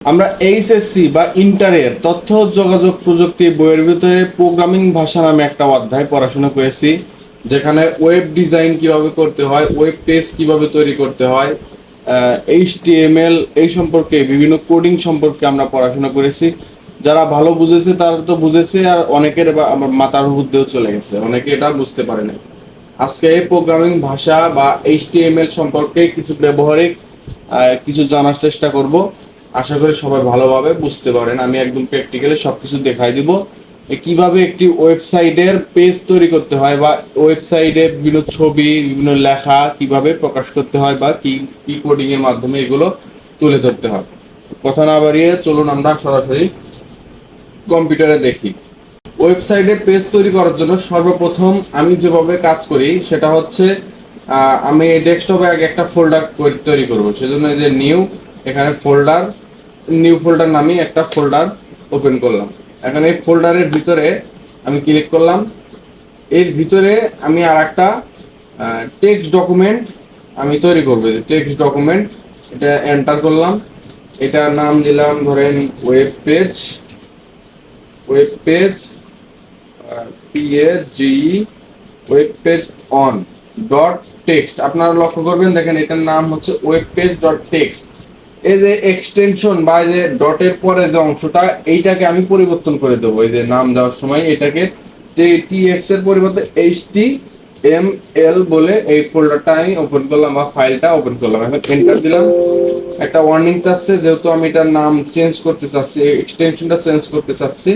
আমরা এইচএসসি বা ইন্টারের তথ্য, যোগাযোগ প্রযুক্তি বইয়ের ভিতরে প্রোগ্রামিং ভাষা নামে একটা অধ্যায় পড়াশোনা করেছি, যেখানে ওয়েব ডিজাইন কীভাবে করতে হয় ওয়েব পেজ কীভাবে তৈরি করতে হয় এইচটিএমএল এই সম্পর্কে বিভিন্ন কোডিং সম্পর্কে আমরা পড়াশোনা করেছি। যারা ভালো বুঝেছে, তারা তো বুঝেছে, আর অনেকের আমার মাথার মধ্যেও চলে গেছে, অনেকে এটা বুঝতে পারে না আজকে প্রোগ্রামিং ভাষা বা এইচ এইচটিএমএল সম্পর্কে কিছু ব্যবহারিক কিছু জানার চেষ্টা করব। আশা করি সবাই ভালোভাবে বুঝতে পারেন। আমি একদম প্র্যাকটিক্যালি সবকিছু দেখাই দিব। কীভাবে একটি ওয়েবসাইটের পেজ তৈরি করতে হয় বা ওয়েবসাইটে বিভিন্ন ছবি, বিভিন্ন লেখা কীভাবে প্রকাশ করতে হয় বা কি কি কোডিং এর মাধ্যমে এগুলো তুলে ধরতে হয়। কথা না বাড়িয়ে চলুন আমরা সরাসরি কম্পিউটারে দেখি। ওয়েবসাইটে পেজ তৈরি করার জন্য সর্বপ্রথম আমি যেভাবে কাজ করি, সেটা হচ্ছে আমি ডেস্কটপে আগে একটা ফোল্ডার তৈরি করব। সেজন্য যে নিউ এখানে ফোল্ডার নিউ ফোল্ডার নামে একটা ফোল্ডার ওপেন করলাম। এখন এই ফোল্ডারের ভিতরে আমি ক্লিক করলাম। এর ভিতরে আমি আর একটা টেক্সট ডকুমেন্ট আমি তৈরি করব। টেক্সট ডকুমেন্ট এটা এন্টার করলাম। এটার নাম দিলাম ধরেন web page web page PAG web page on dot text আপনারা লক্ষ্য করবেন, দেখেন এটার নাম হচ্ছে ওয়েব পেজ ডট টেক্সট এই যে এক্সটেনশন বা এই যে ডটের পরে যে অংশটা, এইটাকে আমি পরিবর্তন করে দেবো। এই যে নাম দেওয়ার সময় এটাকে যে টি এক্সের পরিবর্তে এইচ টি এম এল বলে এই ফোল্ডারটা আমি ওপেন করলাম বা ফাইলটা ওপেন করলাম। এখন এন্টার দিলাম। একটা ওয়ার্নিং চাচ্ছে, যেহেতু আমি এটার নাম চেঞ্জ করতে চাচ্ছি এক্সটেনশনটা চেঞ্জ করতে চাচ্ছি,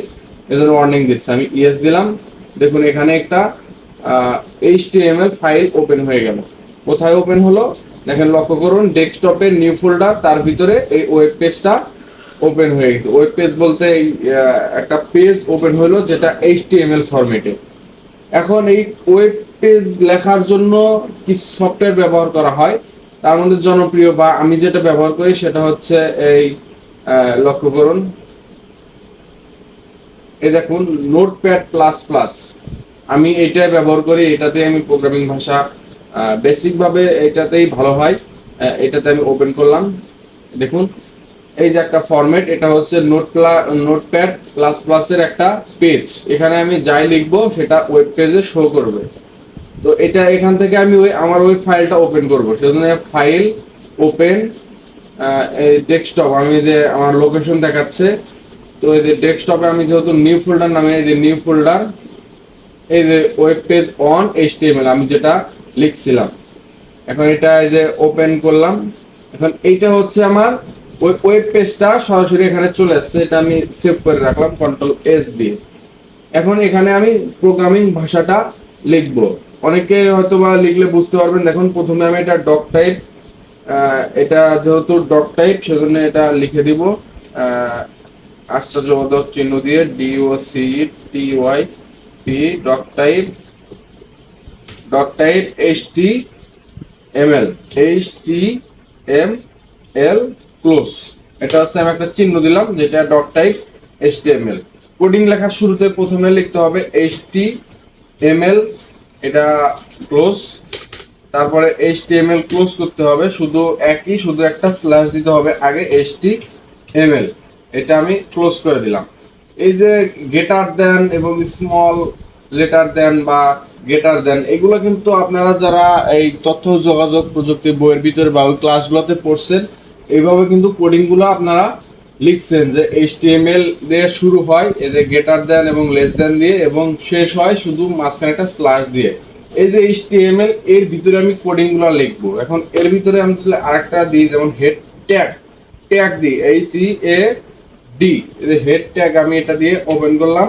এজন্য ওয়ার্নিং দিচ্ছে। আমি ইয়েস দিলাম। দেখুন, এখানে একটা H T M HTML file open হয়ে গেল। কোথায় ওপেন হলো? দেখেন, লক্ষ্য করুন, ডেস্কটপের নিউ ফোল্ডার তার ভিতরে এই ওয়েব পেজটা ওপেন হয়ে গেছে। ওয়েব পেজ বলতে এই একটা পেজ ওপেন হলো, যেটা এইচটিএমএল ফরম্যাটে এখন এই ওয়েব পেজ লেখার জন্য কিছু সফটওয়্যার ব্যবহার করা হয়? তার মধ্যে জনপ্রিয় বা আমি যেটা ব্যবহার করি, সেটা হচ্ছে এই লক্ষ্য করুন। এই দেখুন নোটপ্যাড প্লাস প্লাস আমি এইটাই ব্যবহার করি এটাতে আমি প্রোগ্রামিং ভাষা বেসিক ভাবে এটাতেই ভালো হয়। এটাতে আমি ওপেন করলাম। দেখুন, এই যে একটা ফরম্যাট এটা হচ্ছে নোট নোটপ্যাড প্লাস প্লাসের একটা পেজ এখানে আমি যাই লিখব, সেটা ওয়েব পেজে শো করবে। তো এটা এখান থেকে আমি ওই, আমার ওই ফাইলটা ওপেন করব। সেজন্য ফাইল ওপেন ডেস্কটপ আমি যে আমার লোকেশন দেখাচ্ছে, তো এই যে ডেস্কটপে আমি যেহেতু নিউ ফোল্ডার নামে এই যে নিউ ফোল্ডার এই যে ওয়েব পেজ অন এইচটিএমএল আমি যেটা লিখছিলাম। এখন এটা এই যে ওপেন করলাম। এখন এইটা হচ্ছে আমার ওই ওয়েব পেজটা সরাসরি এখানে চলে আসছে। এটা আমি সেভ করে রাখলাম কন্ট্রোল এস দিয়ে। এখন এখানে আমি প্রোগ্রামিং ভাষাটা লিখব। অনেকে হয়তো বা লিখলে বুঝতে পারবেন, দেখুন, প্রথমে আমি এটা ডক টাইপ এটা যেহেতু ডক টাইপ সেজন্য এটা লিখে দিব। আশ্চর্যবোধক চিহ্ন দিয়ে D O C T Y P doctype doctype H T M L H T M L close এটা হচ্ছে আমি একটা চিহ্ন দিলাম, যেটা doctype H T M L coding লেখার শুরুতে প্রথমে লিখতে হবে এইচ টি এম এল এটা ক্লোজ তারপরে H T M L close করতে হবে, শুধু একই, শুধু একটা স্ল্যাশ দিতে হবে আগে এইচ টি এম এল এটা আমি ক্লোজ করে দিলাম। এই যে গেটার দেন এবং স্মল লেটার দেন বা গেটার দেন, এগুলো কিন্তু আপনারা যারা এই তথ্য, যোগাযোগ প্রযুক্তি বইয়ের ভিতরে বা ওই ক্লাসগুলোতে পড়ছেন, এইভাবে কিন্তু কোডিংগুলো আপনারা লিখছেন যে এইচটিএমএল দিয়ে শুরু হয়, এই যে গেটার দেন এবং লেস দেন দিয়ে, এবং শেষ হয় শুধু মাঝখানে একটা স্ল্যাশ দিয়ে। এই যে এইচটিএমএল এর ভিতরে আমি কোডিংগুলো লিখব। এখন এর ভিতরে আমি তাহলে আরেকটা দিই, যেমন হেড ট্যাগ ট্যাগ দিই এই C A D head tag আমি এটা দিয়ে ওপেন করলাম।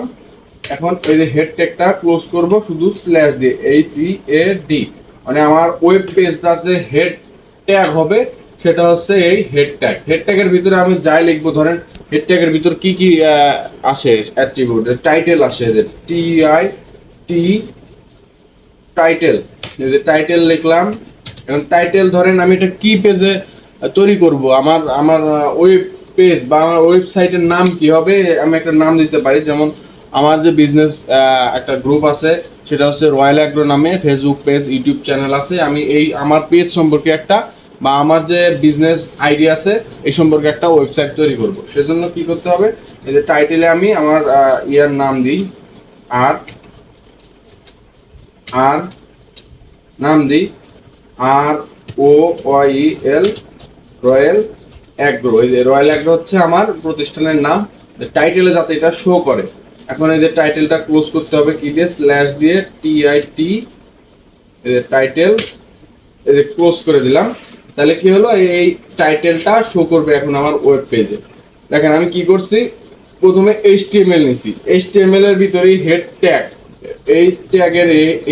এখন এই যে হেড ট্যাগটা ক্লোজ করব শুধু স্ল্যাশ দিয়ে এই সি এ ডি মানে আমার ওয়েব পেজটার যে হেড ট্যাগ হবে, সেটা হচ্ছে এই হেড ট্যাগ হেড ট্যাগের ভিতরে আমি যাই লিখব, ধরেন হেড ট্যাগের ভিতর কি কি আসে অ্যাট্রিবিউট টাইটেল আসে, যে টি আই টি টাইটেল যে টাইটেল লিখলাম, এখন টাইটেল ধরেন আমি এটা কি পেজে তৈরি করব? আমার আমার ওয়েব পেজ বা আমার ওয়েবসাইটের নাম কি হবে? আমি একটা নাম দিতে পারি, যেমন আমার যে বিজনেস একটা গ্রুপ আছে, সেটা হচ্ছে রয়্যাল অ্যাগ্রো নামে ফেসবুক পেজ ইউটিউব চ্যানেল আছে। আমি এই আমার পেজ সম্পর্কে একটা বা আমার যে বিজনেস আইডিয়া আছে, এই সম্পর্কে একটা ওয়েবসাইট তৈরি করব। সেজন্য কি করতে হবে? এই যে টাইটেলে আমি আমার ইয়ার নাম দিই, আর আর, নাম দিই R O Y L Royal Agro এই যে রয়্যাল অ্যাগ্রো হচ্ছে আমার প্রতিষ্ঠানের নাম। টাইটেলে যাতে এটা শো করে। এখন এই যে টাইটেলটা ক্লোজ করতে হবে কি দিয়ে? স্ল্যাশ দিয়ে টি আই টি টাইটেল এই যে ক্লোজ করে দিলাম। তাহলে কি হলো? এই টাইটেলটা শো করবে এখন আমার ওয়েব পেজে দেখেন, আমি কি করছি? প্রথমে এইচটিএমএল নিছি। এইচটিএমএল এর ভিতরে হেড ট্যাগ এই ট্যাগের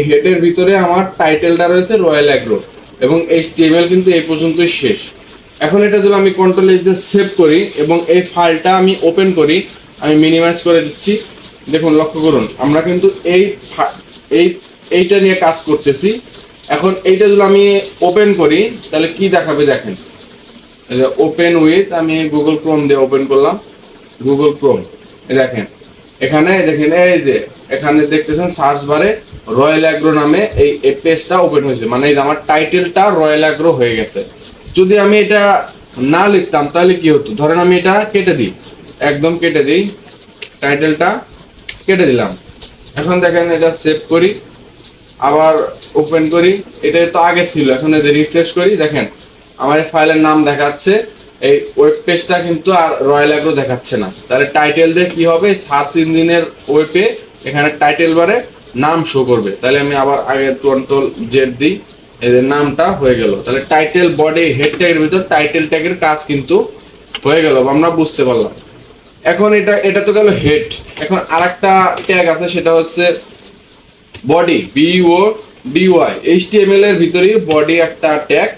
হেডের ভিতরে আমার টাইটেলটা রয়েছে রয়্যাল অ্যাগ্রো এবং এইচটিএমএল কিন্তু এই পর্যন্তই শেষ। এখন এটা যদি আমি কন্ট্রোল এস দিয়ে সেভ করি এবং এই ফাইলটা আমি ওপেন করি, আমি মিনিমাইজ করে দিচ্ছি। দেখুন, লক্ষ্য করুন, আমরা কিন্তু এই এই, এইটা নিয়ে কাজ করতেছি। এখন এইটা যদি আমি ওপেন করি, তাহলে কি দেখাবে দেখেন। ওপেন উইথ আমি গুগল ক্রোম দিয়ে ওপেন করলাম। গুগল ক্রোম দেখেন। এখানে, দেখেন, এই যে, এখানে দেখতেছেন সার্চ বারে রয়্যাল অ্যাগ্রো নামে এই পেজটা ওপেন হয়েছে। মানে এই আমার টাইটেলটা রয়্যাল অ্যাগ্রো হয়ে গেছে। যদি আমি এটা না লিখতাম, তাহলে কি হতো? ধরেন আমি এটা কেটে দিই। একদম কেটে দিই টাইটেলটা কেটে দিলাম। এখন দেখেন এটা সেভ করি, আবার ওপেন করি। এটা তো আগে ছিল, এখন এদের রিফ্রেশ করি। দেখেন, আমার এই ফাইলের নাম দেখাচ্ছে, এই ওয়েব পেজটা কিন্তু আর রয়্যাল অ্যাগ্রো দেখাচ্ছে না। তাহলে টাইটেল দিয়ে কি হবে? সার্চ ইঞ্জিনের ওয়েবে এখানে টাইটেল বারে নাম শো করবে। তাহলে আমি আবার আগে কন্ট্রোল জেড দিই, এদের নামটা হয়ে গেল। তাহলে টাইটেল বডি হেড ট্যাগের ভিতর টাইটেল ট্যাগের কাজ কিন্তু হয়ে গেল আমরা বুঝতে পারলাম। এখন এটা এটা তো গেল হেড এখন আরেকটা ট্যাগ আছে, সেটা হচ্ছে বডি বিও ডিওয়াই এইচটিএমএল এর ভিতরেই বডি একটা ট্যাগ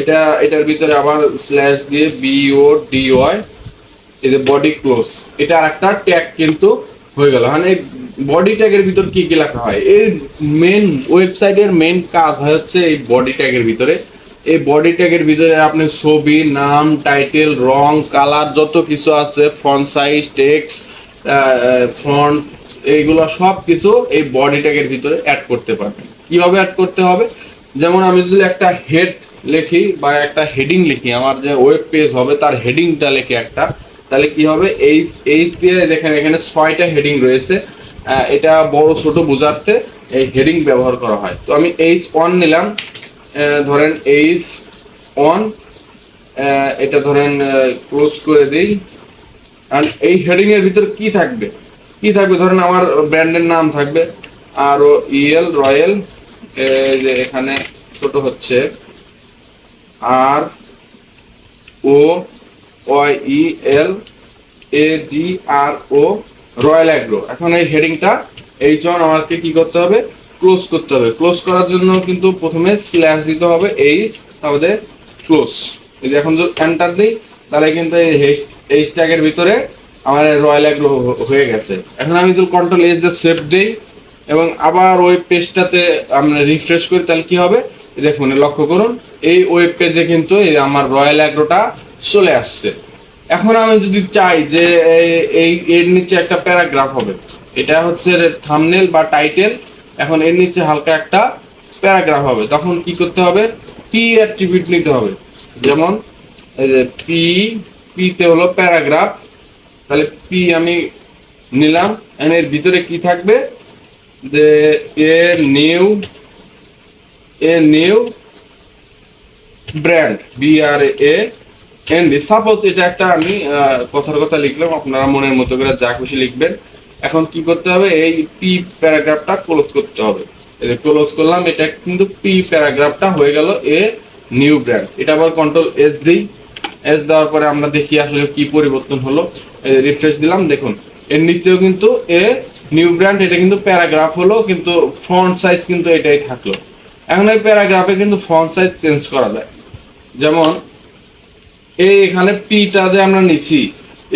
এটা, এটার ভিতরে আবার স্ল্যাশ দিয়ে বিও ডিওয়াই এই যে বডি ক্লোজ এটা আরেকটা ট্যাগ কিন্তু হয়ে গেল। মানে বডি ট্যাগের ভিতর কি কি লেখা হয়? এর মেন ওয়েবসাইটের মেন কাজ হচ্ছে এই বডি ট্যাগের ভিতরে। এই বডি ট্যাগের ভিতরে আপনি ছবি, নাম টাইটেল রং কালার যত কিছু আছে ফন্ট সাইজ টেক্স ফন্ট এইগুলো সব কিছু এই বডি ট্যাগের ভিতরে অ্যাড করতে পারবেন। কীভাবে অ্যাড করতে হবে? যেমন আমি যদি একটা হেড লিখি বা একটা হেডিং লিখি, আমার যে ওয়েব পেজ হবে, তার হেডিংটা লিখি একটা, তাহলে কি হবে? এইচ এইচ দিয়ে দেখেন, এখানে ছয়টা হেডিং রয়েছে। এটা বড় ছোট বোঝাতে এই হেডিং ব্যবহার করা হয়। তো আমি এইচ ওয়ান নিলাম। ধরেন এইচ অন এটা ধরেন ক্লোজ করে দিই। আর এই হেডিং এর ভিতর কি থাকবে? কি থাকবে? ধরেন আমার ব্র্যান্ডের নাম থাকবে আর ও ইএল রয়্যাল যে এখানে ছোট হচ্ছে। আর ও ই এল এ জি আর ও রয়্যাল অ্যাগ্রো এখন এই হেডিংটা এই জন আমাকে কি করতে হবে? ক্লোজ করতে হবে। ক্লোজ করার জন্য কিন্তু প্রথমে স্ল্যাশ দিতে হবে এইচ তাহলে ক্লোজ এই যে এখন যদি এন্টার দিই, তাহলে কিন্তু এই এইচ ট্যাগের ভিতরে আমার রয়্যাল অ্যাগ্রো হয়ে গেছে। এখন আমি যদি কন্ট্রোল এইচ দিয়ে সেভ দিই, এবং আবার ওই পেজটাতে আমরা রিফ্রেশ করি, তাহলে কি হবে? দেখুন লক্ষ্য করুন, এই ওয়েব পেজে কিন্তু এই আমার রয়্যাল অ্যাগ্রোটা চলে আসছে। এখন আমি যদি চাই যে এই এর নিচে একটা প্যারাগ্রাফ হবে, এটা হচ্ছে থামনেল বা টাইটেল এখন এর নিচে হালকা একটা প্যারাগ্রাফ হবে। তখন কি করতে হবে? পি অ্যাট্রিবিউট নিতে হবে। যেমন, এই যে পি পিতে হলো প্যারাগ্রাফ। তাহলে পি আমি নিলাম। এর ভিতরে কি থাকবে? যে a new a new brand B R A N D suppose এটা একটা আমি কথার কথা লিখলাম। আপনারা মনের মতো করে যা খুশি লিখবেন। এখন কি করতে হবে? এই পি প্যারাগ্রাফটা ক্লোজ করতে হবে। এই যে ক্লোজ করলাম, এটা কিন্তু পি প্যারাগ্রাফটা হয়ে গেল এ নিউ ব্র্যান্ড এটা আবার কন্ট্রোল এস দিই। এস দেওয়ার পরে আমরা দেখি আসলে কি পরিবর্তন হলো। রিফ্রেশ দিলাম, দেখুন। এর নিচেও কিন্তু এ নিউ ব্র্যান্ড এটা কিন্তু প্যারাগ্রাফ হলো, কিন্তু ফন্ট সাইজ কিন্তু এটাই থাকল। এখন এই প্যারাগ্রাফে কিন্তু ফন্ট সাইজ চেঞ্জ করা যায়। যেমন, এই এখানে পিটাতে আমরা নিচ্ছি।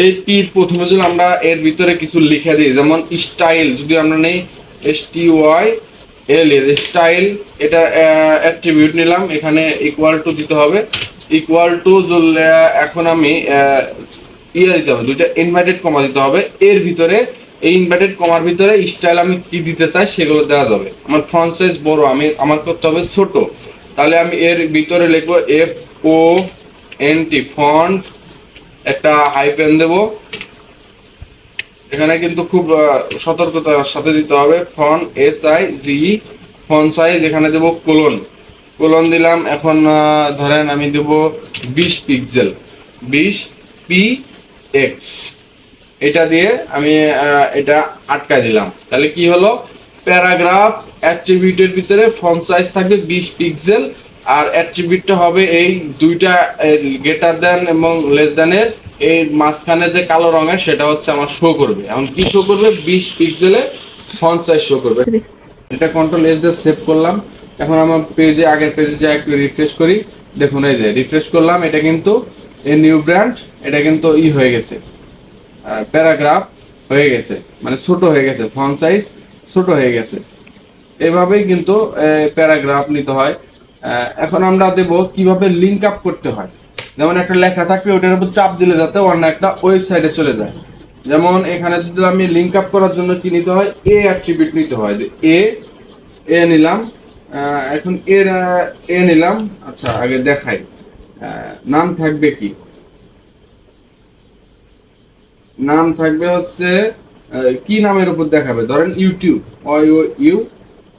এই পি প্রথমে যদি আমরা এর ভিতরে কিছু লিখে দিই, যেমন স্টাইল যদি আমরা নেই এস টি ওয়াই এল এর স্টাইল এটা অ্যাট্রিবিউট নিলাম, এখানে ইকুয়াল টু দিতে হবে। ইকুয়াল টু এখন আমি ইয়ে দিতে হবে, দুইটা ইনভার্টেড কমা দিতে হবে। এর ভিতরে, এই ইনভার্টেড কমার ভিতরে স্টাইল আমি কি দিতে চাই, সেগুলো দেওয়া যাবে। আমার ফ্রন্ট সাইজ বড়, আমি, আমার করতে হবে ছোট। তাহলে আমি এর ভিতরে লিখব F O N T font একটা হাইপেন দেব। এখানে কিন্তু খুব সতর্কতার সাথে দিতে হবে। Font S I G font size এখানে দেব কোলন কোলন দিলাম, এখন ধরেন আমি দেব বিশ পিক্সেল বিশ পি এক্স এটা দিয়ে আমি এটা আটকায় দিলাম। তাহলে কি হলো? প্যারাগ্রাফ অ্যাট্রিবিউটের ভিতরে ফন্ট সাইজ থাকবে বিশ পিক্সেল আর অ্যাট্রিবিউটটা হবে এই দুইটা গেটার দেন এবং লেস দেনের এই মাঝখানে যে কালো রঙের, সেটা হচ্ছে আমার শো করবে। এখন কি শো করবে? বিশ পিক্সেলে ফন্ট সাইজ শো করবে। এটা কন্ট্রোল এস দিয়ে সেভ করলাম। এখন আমার পেজে আগের পেজে যা একটু রিফ্রেশ করি, দেখুন এই যে রিফ্রেশ করলাম। এটা কিন্তু এ নিউ ব্র্যান্ড এটা কিন্তু ই হয়ে গেছে। প্যারাগ্রাফ হয়ে গেছে। মানে ছোট হয়ে গেছে ফন্ট সাইজ ছোট হয়ে গেছে। এভাবেই কিন্তু প্যারাগ্রাফ নিতে হয়। এখন আমরা দেব কীভাবে লিঙ্ক আপ করতে হয়। যেমন একটা লেখা থাকবে, ওটার উপর চাপ দিলে যাতে অন্য একটা ওয়েবসাইটে চলে যায়। যেমন এখানে যদি আমি লিঙ্ক আপ করার জন্য কি নিতে হয়? এ অ্যাট্রিবিউট নিতে হয়। এ এ নিলাম এখন এর এ নিলাম। আচ্ছা আগে দেখাই। নাম থাকবে কি? নাম থাকবে হচ্ছে কি নামের উপর দেখাবে? ধরেন YouTube U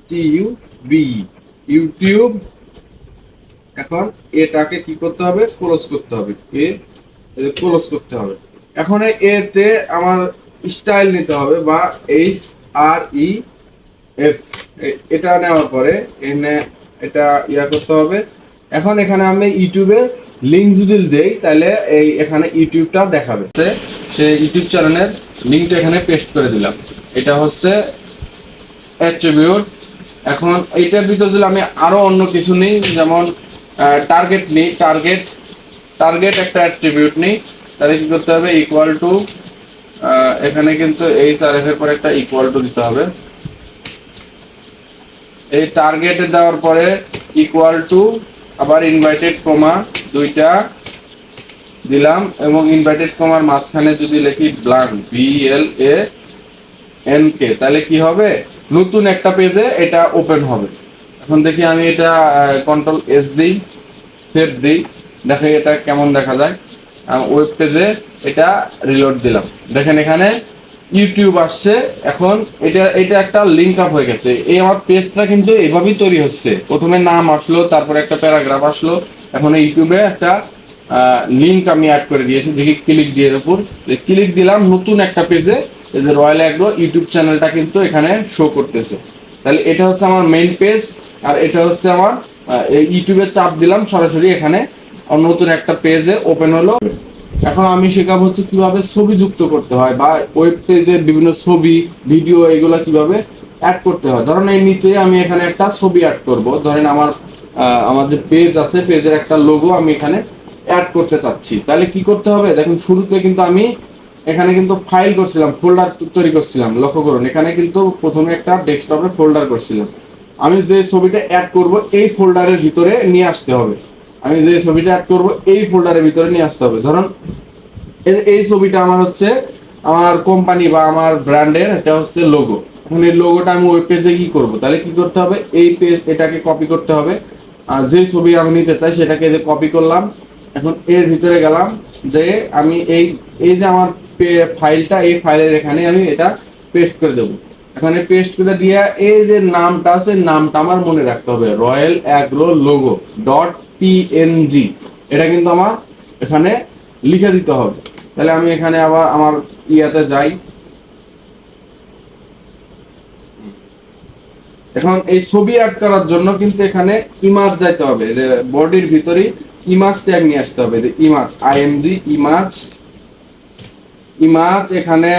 T U B YouTube এখন এটাকে কি করতে হবে? ক্লোজ করতে হবে। এ ক্লোজ করতে হবে। এখন এতে আমার স্টাইল নিতে হবে বা এইচ আর ই এফ এটা নেওয়ার পরে এনে এটা ইয়া করতে হবে। এখন এখানে আমি ইউটিউবে লিঙ্ক যদি দেই, তাহলে এই এখানে ইউটিউবটা দেখাবে। সে- ইউটিউব চ্যানেলের লিঙ্কটা এখানে পেস্ট করে দিলাম। এটা হচ্ছে অ্যাট্রিবিউট এখন এইটার ভিতরে যদি আমি আরও অন্য কিছু নিই, যেমন টার্গেট নিই টার্গেট টার্গেট একটা অ্যাট্রিবিউট নিই। তাহলে কি করতে হবে? ইকুয়াল টু এখানে কিন্তু এইচ আর এফ এর পরে একটা ইকুয়াল টু দিতে হবে। এই টার্গেটে দেওয়ার পরে ইকুয়াল টু আবার ইনভাইটেড কমা দুইটা দিলাম এবং ইনভাইটেড কমার মাঝখানে যদি লিখি blank B L A N K তাহলে কি হবে? নতুন একটা পেজে এটা ওপেন হবে। এখন দেখি আমি এটা কন্ট্রোল এস দিই সেভ দিই, দেখে এটা কেমন দেখা যায়। ওয়েব পেজে এটা রিলোড দিলাম। দেখেন এখানে ইউটিউব আসছে, এখন এটা এটা একটা লিঙ্ক আপ হয়ে গেছে। এই আমার পেজটা কিন্তু এভাবেই তৈরি হচ্ছে। প্রথমে নাম আসলো, তারপরে একটা প্যারাগ্রাফ আসলো। এখন ইউটিউবে একটা লিঙ্ক আমি অ্যাড করে দিয়েছি। দেখি ক্লিক দিয়ে এর উপর। ক্লিক দিলাম নতুন একটা পেজে রয়্যাল অ্যাগ্রো ইউটিউব চ্যানেলটা কিন্তু এখানে শো করতেছে। তাহলে এটা হচ্ছে আমার মেইন পেজ আর এটা হচ্ছে আমার ইউটিউবে চাপ দিলাম সরাসরি এখানে। নতুন একটা পেজে ওপেন হলো। এখন আমি শেখাবো হচ্ছে কীভাবে ছবি যুক্ত করতে হয়, বা ওয়েব পেজে বিভিন্ন ছবি ভিডিও এগুলো কীভাবে অ্যাড করতে হয়। ধরেন এই নিচে আমি এখানে একটা ছবি অ্যাড করব। ধরেন আমার আমার যে পেজ আছে পেজের একটা লোগো আমি এখানে অ্যাড করতে চাচ্ছি। তাহলে কি করতে হবে? দেখুন, শুরুতে কিন্তু আমি এখানে কিন্তু ফাইল করছিলাম ফোল্ডার তৈরি করছিলাম, লক্ষ্য করুন, এখানে কিন্তু প্রথমে একটা ডেস্কটপে ফোল্ডার করছিলাম। আমি যে ছবিটা অ্যাড করব, এই ফোল্ডারের ভিতরে নিয়ে আসতে হবে। আমি যে ছবিটা অ্যাড করব, এই ফোল্ডারের ভিতরে নিয়ে আসতে হবে। ধরুন, এই- ছবিটা আমার হচ্ছে আমার কোম্পানি বা আমার ব্র্যান্ডের এটা হচ্ছে লোগো এখন এই লোগোটা আমি ওয়েব পেজে কি করব? তাহলে কি করতে হবে? এই পেজ এটাকে কপি করতে হবে। আর যে ছবি আমি নিতে চাই, সেটাকে কপি করলাম। এখন এর ভিতরে গেলাম যে আমি এই এই যে আমার ফাইলটা, এই ফাইলের এখানে আমি এটা পেস্ট করে দেবো। এখানে পেস্ট করে দিয়ে এই যে নামটা আছে, নামটা আমার মনে রাখতে হবে। Royal Agro logo dot PNG এটা কিন্তু আমার এখানে লিখে দিতে হবে। তাহলে আমি এখানে আবার আমার ইয়াতে যাই। এখন এই ছবি অ্যাড করার জন্য কিন্তু এখানে ইমাজ যাইতে হবে। বডির ভিতরে ইমাজ ট্যাগ নিয়ে আসতে হবে। ইমাজ আইএমজি ইমাজ ইমাজ এখানে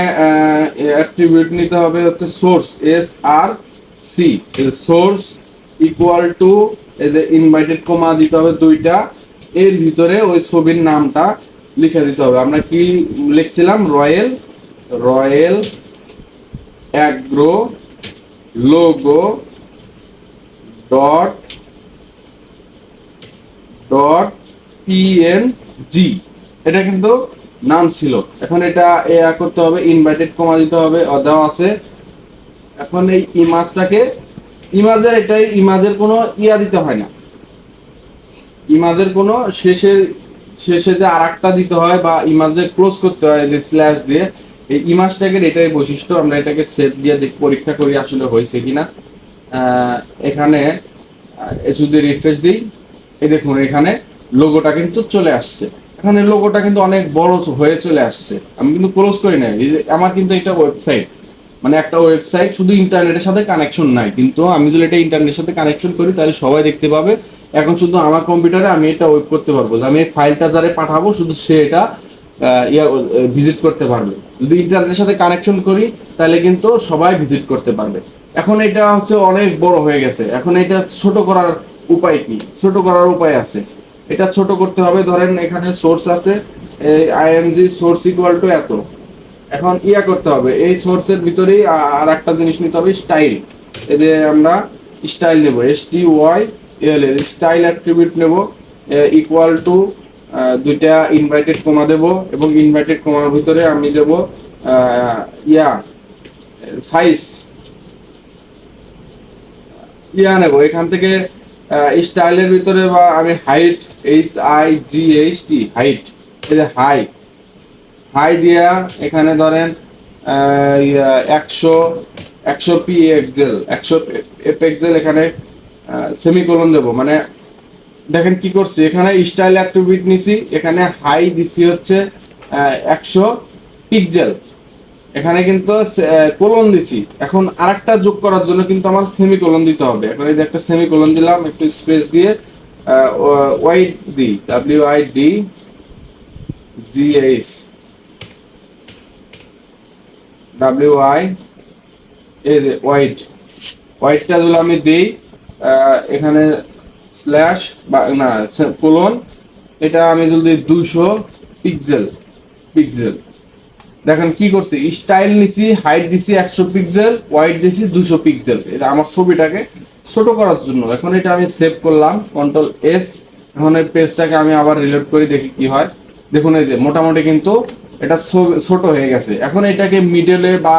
অ্যাট্রিবিউট নিতে হবে হচ্ছে source S R C source equal to inverted comma দিতে হবে দুইটা, এর ভিতরে ওই ছবির নামটা লিখে দিতে হবে। আমরা কি লিখছিলাম? Royal Royal Agro logo dot dot PNG এটা কিন্তু নাম ছিল। এখন এটা এ করতে হবে ইনভাইটেড কমা দিতে হবে দেওয়া আছে। এখন এই ইমাজটাকে ইমাজের এটাই ইমাজের কোনো ইয়া দিতে হয় না। ইমাজের কোনো শেষে শেষে যে আর একটা দিতে হয় বা ইমাজে ক্লোজ করতে হয়, যে স্ল্যাশ দিয়ে। এই ইমাজ এটাই বৈশিষ্ট্য, আমরা এটাকে সেভ দিয়ে দেখ, পরীক্ষা করি আসলে হয়েছে কিনা। এখানে যদি রিফ্রেশ দিই, এই দেখুন এখানে লোগোটা কিন্তু চলে আসছে। এখানে লোগোটা কিন্তু অনেক বড় হয়ে চলে আসছে। আমি কিন্তু ক্লোজ করি নাই। আমার কিন্তু এটা ওয়েবসাইট মানে একটা ওয়েবসাইট শুধু ইন্টারনেটের সাথে কানেকশন নাই। কিন্তু আমি যদি এটা ইন্টারনেটের সাথে কানেকশন করি, তাহলে সবাই দেখতে পাবে। এখন শুধু আমার কম্পিউটারে আমি এটা ওয়েব করতে পারব। আমি এই ফাইলটা যারে পাঠাবো, শুধু সে এটা ইয়া ভিজিট করতে পারবে। যদি ইন্টারনেটের সাথে কানেকশন করি, তাহলে কিন্তু সবাই ভিজিট করতে পারবে। এখন এটা হচ্ছে অনেক বড় হয়ে গেছে। এখন এটা ছোট করার উপায় কি? ছোট করার উপায় আছে। এটা ছোট করতে হবে। ধরেন এখানে সোর্স আছে আইএমজি সোর্স ইকুয়াল টু এত। এখন ইয়া করতে হবে, এই সোর্সের ভিতরেই আর একটা জিনিস নিতে হবে স্টাইল যে আমরা স্টাইল নেব এস টি ওয়াই এল এর স্টাইল অ্যাট্রিবিউট নেব ইকুয়াল টু দুইটা ইনভাইটেড কমা দেব এবং ইনভাইটেড কমার ভিতরে আমি দেব ইয়া সাইজ ইয়া নেব, এখান থেকে স্টাইলের ভিতরে বা আমি height H I G H T height এই যে হাই হাই দিয়া এখানে ধরেন একশো একশো পি এক্সেল একশো এক্সেল এখানে সেমিকোলন দেবো। মানে দেখেন কি করছি, এখানে স্টাইল অ্যাট্রিবিউট নিছি, এখানে হাই দিছি হচ্ছে একশো পিকজেল এখানে কিন্তু কোলন দিছি। এখন আরেকটা যোগ করার জন্য কিন্তু আমার সেমি কোলন দিতে হবে। এখন এই যে একটা সেমি কোলন দিলাম, একটু স্পেস দিয়ে Y D W I D G H W I এই যে হোয়াইট হোয়াইটটা যদি আমি দিই এখানে স্ল্যাশ বা, না কোলন এটা আমি যদি দুইশো পিক্সেল পিক্সেল দেখেন কি করছি? স্টাইল নিছি হাইট দিছি একশো পিক্সেল হোয়াইট দিছি দুশো পিক্সেল এটা আমার ছবিটাকে ছোট করার জন্য। এখন এটা আমি সেভ করলাম কন্ট্রোল এস এখন এই পেজটাকে আমি আবার রিলোড করি, দেখি কি হয়। দেখুন এই যে, মোটামুটি কিন্তু এটা ছোট হয়ে গেছে। এখন এটাকে মিডলে বা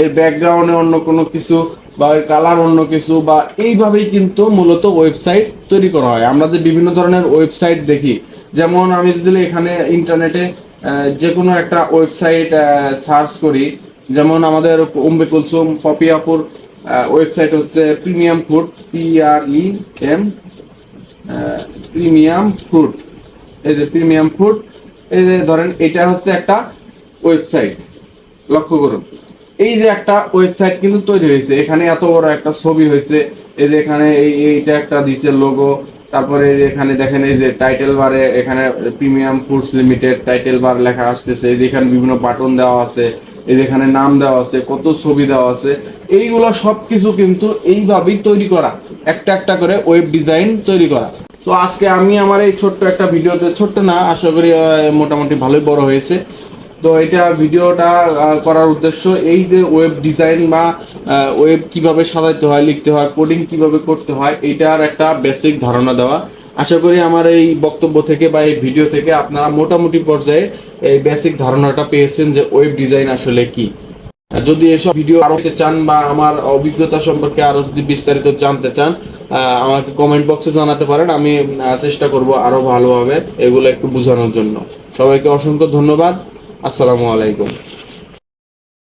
এর ব্যাকগ্রাউন্ডে অন্য কোনো কিছু বা এর কালার অন্য কিছু বা এইভাবেই কিন্তু মূলত ওয়েবসাইট তৈরি করা হয়। আমরা যে বিভিন্ন ধরনের ওয়েবসাইট দেখি, যেমন আমি যদি এখানে ইন্টারনেটে যে কোনো একটা ওয়েবসাইট সার্চ করি। যেমন আমাদের উম্বে কুলসুম, পপিয়াপুর ওয়েবসাইট হচ্ছে premium food P R E M premium food. এই যে প্রিমিয়াম ফুড, এই যে ধরেন এটা হচ্ছে একটা ওয়েবসাইট লক্ষ্য করুন। এই যে একটা ওয়েবসাইট কিন্তু তৈরি হয়েছে। এখানে এত বড় একটা ছবি হয়েছে। এই যে এখানে এই এইটা একটা দিছে লোগো তারপরে এখানে দেখেন এই যে টাইটেল বারে এখানে premium foods limited title bar লেখা আসতেছে। এখানে বিভিন্ন বাটন দেওয়া আছে। এই যে এখানে নাম দেওয়া আছে, কত ছবি দেওয়া আছে। এইগুলো সবকিছু কিন্তু এইভাবেই তৈরি করা। একটা একটা করে ওয়েব ডিজাইন তৈরি করা। তো আজকে আমি আমার এই ছোট্ট একটা ভিডিওতে, ছোট্ট না, আশা করি মোটামুটি ভালোই বড় হয়েছে। তো এটা ভিডিওটা করার উদ্দেশ্য এই যে ওয়েব ডিজাইন বা ওয়েব কীভাবে সাজাইতে হয়, লিখতে হয় কোডিং কীভাবে করতে হয় এইটার একটা বেসিক ধারণা দেওয়া। আশা করি আমার এই বক্তব্য থেকে বা এই ভিডিও থেকে আপনারা মোটামুটি পর্যায়ে এই বেসিক ধারণাটা পেয়েছেন যে ওয়েব ডিজাইন আসলে কি। যদি এসব ভিডিও আরও পেতে চান বা আমার অভিজ্ঞতা সম্পর্কে আরও যদি বিস্তারিত জানতে চান আমাকে কমেন্ট বক্সে জানাতে পারেন, আমি চেষ্টা করব আরও ভালোভাবে এগুলো একটু বোঝানোর জন্য। সবাইকে অসংখ্য ধন্যবাদ। আসসালামু আলাইকুম।